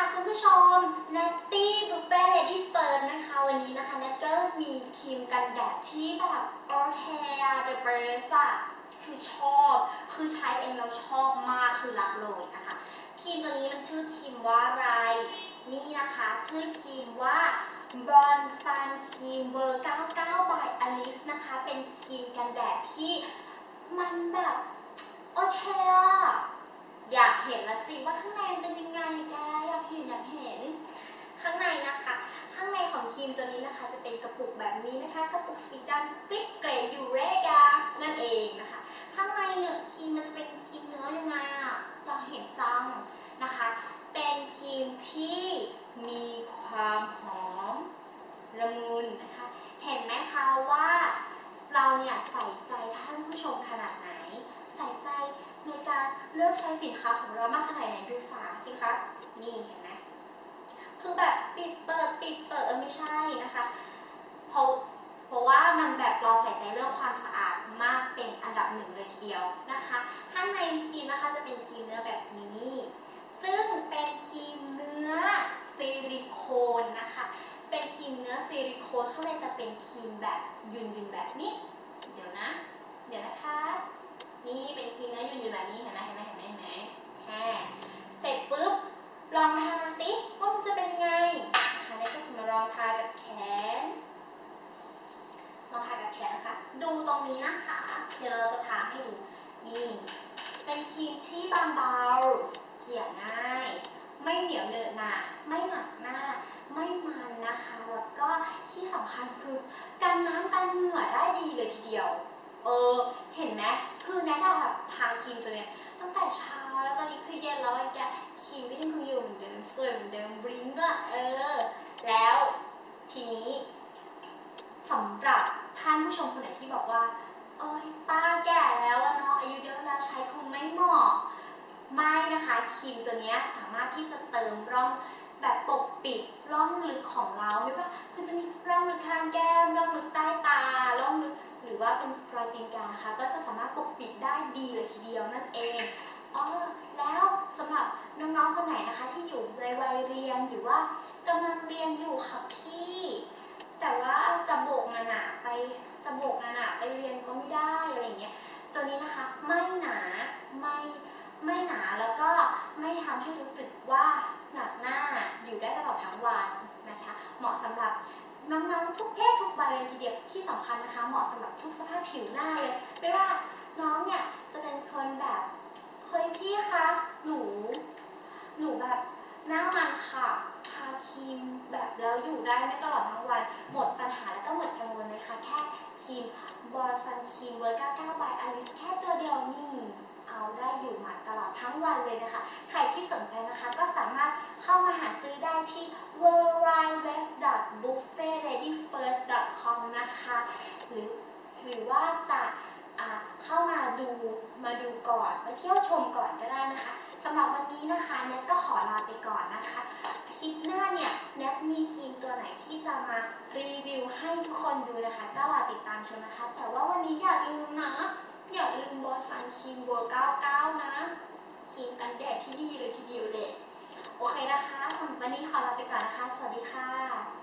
ค่ะคุณผู้ชม n a t t y Buffet Lady First นะคะ วันนี้นะคะแนทก็มีครีมกันแดดที่แบบโอเคอะเดอะเบรสอะคือชอบ คือใช้เองแล้วชอบมากคือรักเลยนะคะ ครีมตัวนี้มันชื่อครีมว่าอะไร นี่นะคะ ชื่อครีมว่า b o n Sun Cream Ver 99 by Alice นะคะ เป็นครีมกันแดดที่มันแบบ โอเคอะอยากเห็นละสิว่าข้างไงแกอยากเห็นอยากเห็น ข้างในนะคะ ข้างในของค รีมตัวนี้นะคะจะเป็นกระปุกแบบนี้นะคะ กระปุกสีดำปิ๊กเกรย์ยูเรกานั่นเองนะคะ ข้างในเนื้อครีมมันจะเป็นครีมเนื้อยังไงอะอยาเห็นจังนะคะ เป็นครีมที่มีความหอมละมุนนะคะ เห็นไหมคะว่าเราเนี่ยใส่ใจท่านผู้ชมขนาดไหน ใส่ใจในการเลือกใช้สินค้าของเรามากขนาดไหนดูฝาสิคะ นี่เห็นไหม คือแบบปิดเปิดปิดเปิดเออไม่ใช่นะคะเพราะเพราะว่ามันแบบเราใส่ใจเรื่องความสะอาดมากเป็นอันดับหนึ่งเลยทีเดียวนะคะ ข้างในครีมนะคะจะเป็นครีมเนื้อแบบนี้ ซึ่งเป็นครีมเนื้อซิลิโคนนะคะ เป็นครีมเนื้อซิลิโคนข้างในจะเป็นครีมแบบยุนยุนแบบนี้ เดี๋ยวนะ เดี๋ยวนะคะ นี้นะคะ เดี๋ยวเราจะทาให้ดู นี่ เป็นครีมที่บางเบา เกี่ยง่าย ไม่เหนียวเหนอะหนะไม่หนักหน้า ไม่มันนะคะ แล้วก็ที่สำคัญคือกันน้ำกันเหงื่อได้ดีเลยทีเดียว เออ เห็นไหม คือแนะนำแบบทาครีมตัวเนี้ยตั้งแต่เช้าแล้วตอนนี้คือเย็นแล้วไอ้แกครีมก็ยังคงอยู่เหมือนเดิมสวยเหมือนเดิมบลิ้งด้วยเออ แล้วทีนี้สำหรับ ท่านผู้ชมคนไหนที่บอกว่าเอ้ยป้าแก่แล้วเนาะอายุเยอะแล้วใช้คงไม่เหมาะไม่นะคะครีมตัวนี้สามารถที่จะเติมร่องแบบปกปิดร่องลึกของเราไม่ว่าคือจะมีร่องลึกข้างแก้มร่องลึกใต้ตาร่องลึกหรือว่าเป็นรอยตีนกานะคะก็จะสามารถปกปิดได้ดีเลยทีเดียวนั่นเองอ๋อแล้วสำหรับน้องๆคนไหนนะคะที่อยู่ในวัยเรียนหรือว่ากำลังเรียนอยู่ค่ะพี่ แต่ว่าจะโบกหนาๆไปจะโบกหนาๆไปเรียนก็ไม่ได้อะไรเงี้ย ตัวนี้นะคะไม่หนาไม่ไม่หนาแล้วก็ไม่ทำให้รู้สึกว่าหนักหน้าอยู่ได้ตลอดทั้งวันนะคะ เหมาะสำหรับน้องๆทุกเพศทุกวัยเลยทีเดียวที่สำคัญนะคะ เหมาะสำหรับทุกสภาพผิวหน้าเลย ไม่ว่าน้องเนี่ยจะเป็นคนแบบเฮ้ยพี่คะหนู หนูแบบหน้ามันค่ะทาครีมแบบแล้วอยู่ได้ไม่ตลอดทั้งวัน หมดปัญหาแล้วก็หมดกังวลเลยค่ะแค่ครีมบอลซันครีมเวอร์99 by อลิสแค่ตัวเดียวนี่เอาได้อยู่หมาตลอดทั้งวันเลยนะคะ ใครที่สนใจนะคะก็สามารถเข้ามาหาซื้อได้ที่ w w w b u f f e t r e a d y f i r s t c o m นะคะ หรือหรือว่าจะเข้ามาดูมาดูก่อน มาเที่ยวชมก่อนก็ได้นะคะ สำหรับวันนี้นะคะแนทก็ขอลาไปก่อนนะคะคลิปหน้าเนี่ยแนทมีครีมตัวไหนที่จะมารีวิวให้ทุกคนดูนะคะก็รอติดตามชมนะคะ แต่ว่าวันนี้อย่าลืมนะ อย่าลืมบอสันครีมโบ99 นะครีมกันแดดที่ดีเลยทีเดียวเลยโอเคนะคะสำหรับวันนี้ขอลาไปก่อนนะคะ สวัสดีค่ะ